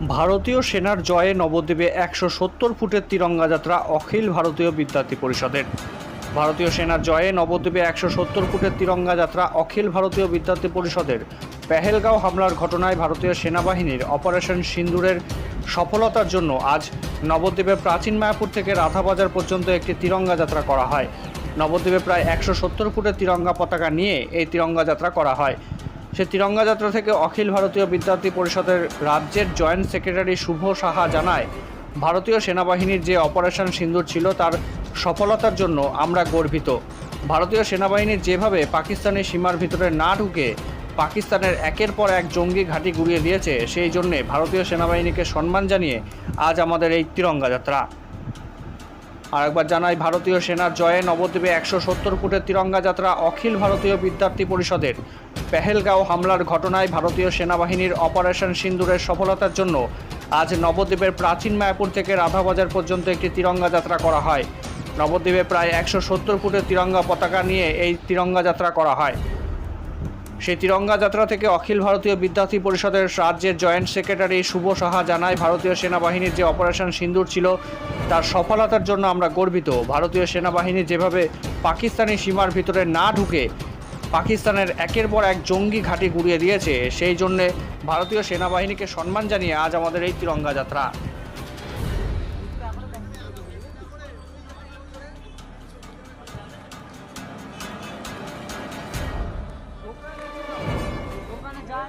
ভারতীয় সেনার জয়ে নবদ্বীপে একশো সত্তর ফুটের তিরঙ্গা যাত্রা অখিল ভারতীয় বিদ্যার্থী পরিষদের। ভারতীয় সেনার জয়ে নবদ্বীপে একশো সত্তর ফুটের তিরঙ্গা যাত্রা অখিল ভারতীয় বিদ্যার্থী পরিষদের। পেহেলগাঁও হামলার ঘটনায় ভারতীয় সেনাবাহিনীর অপারেশন সিন্দুরের সফলতার জন্য আজ নবদ্বীপের প্রাচীন মায়াপুর থেকে রাধাবাজার পর্যন্ত একটি তিরঙ্গা যাত্রা করা হয়। নবদ্বীপে প্রায় একশো সত্তর ফুটের তিরঙ্গা পতাকা নিয়ে এই তিরঙ্গা যাত্রা করা হয়। সে তিরঙ্গা যাত্রা থেকে অখিল ভারতীয় বিদ্যার্থী পরিষদের রাজ্যের জয়েন্ট সেক্রেটারি শুভ সাহা জানায়, ভারতীয় সেনাবাহিনীর যে অপারেশন সিন্দুর ছিল তার সফলতার জন্য আমরা গর্বিত। ভারতীয় সেনাবাহিনীর যেভাবে পাকিস্তানের সীমার ভিতরে না ঢুকে পাকিস্তানের একের পর এক জঙ্গি ঘাঁটি গুড়িয়ে দিয়েছে, সেই জন্যে ভারতীয় সেনাবাহিনীকে সম্মান জানিয়ে আজ আমাদের এই তিরঙ্গা যাত্রা আরেকবার জানাই, ভারতীয় সেনার জয়ে নবদ্বীপে একশো সত্তর ফুটের তিরঙ্গা যাত্রা অখিল ভারতীয় বিদ্যার্থী পরিষদের। পেহেলগাঁও হামলার ঘটনায় ভারতীয় সেনাবাহিনীর অপারেশন সিন্দুরের সফলতার জন্য আজ নবদ্বীপের প্রাচীন মায়াপুর থেকে রাধাবাজার পর্যন্ত একটি তিরঙ্গা যাত্রা করা হয়। নবদ্বীপে প্রায় একশো সত্তর ফুটের তিরঙ্গা পতাকা নিয়ে এই তিরঙ্গা যাত্রা করা হয়। সেই তিরঙ্গা যাত্রা থেকে অখিল ভারতীয় বিদ্যার্থী পরিষদের রাজ্যের জয়েন্ট সেক্রেটারি শুভ সাহা জানায়, ভারতীয় সেনাবাহিনীর যে অপারেশন সিন্দুর ছিল, তার সফলতার জন্য আমরা গর্বিত। ভারতীয় সেনাবাহিনী যেভাবে পাকিস্তানি সীমার ভিতরে না ঢুকে পাকিস্তানের একের পর এক জঙ্গি ঘাঁটি গুড়িয়ে দিয়েছে, সেই জন্যে ভারতীয় সেনাবাহিনীকে সম্মান জানিয়ে আজ আমাদের এই তিরঙ্গা যাত্রা।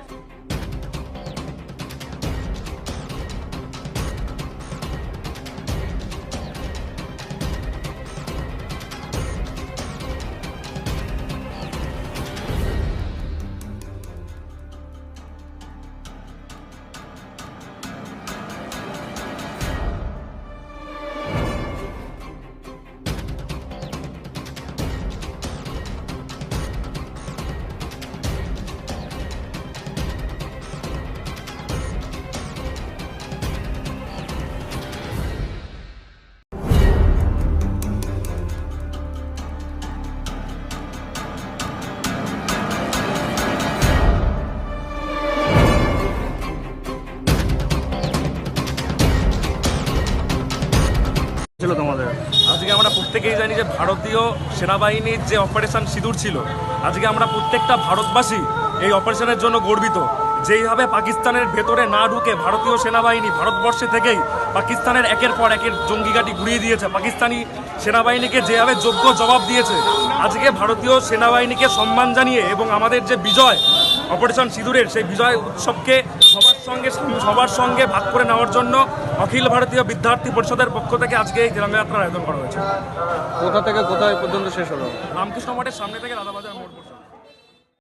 Спасибо. প্রত্যেকেই জানি যে ভারতীয় সেনাবাহিনীর যে অপারেশন সিঁদুর ছিল, আজকে আমরা প্রত্যেকটা ভারতবাসী এই অপারেশনের জন্য গর্বিত। যেইভাবে পাকিস্তানের ভেতরে না ঢুকে ভারতীয় সেনাবাহিনী ভারতবর্ষে থেকেই পাকিস্তানের একের পর একের জঙ্গি ঘাঁটি ঘুরিয়ে দিয়েছে, পাকিস্তানি সেনাবাহিনীকে যেভাবে যোগ্য জবাব দিয়েছে, আজকে ভারতীয় সেনাবাহিনীকে সম্মান জানিয়ে এবং আমাদের যে বিজয়, অপারেশন সিঁদুরের সেই বিজয় উৎসবকে সঙ্গে সবার সঙ্গে ভাগ করে নেওয়ার জন্য অখিল ভারতীয় বিদ্যার্থী পরিষদের পক্ষ থেকে আজকে এই গ্রামে যাত্রার আয়োজন করা হয়েছে। কোথা থেকে কোথায় পর্যন্ত শেষ হলো? রামকৃষ্ণ মঠের সামনে থেকে রাধাবাজার মোড় পর্যন্ত।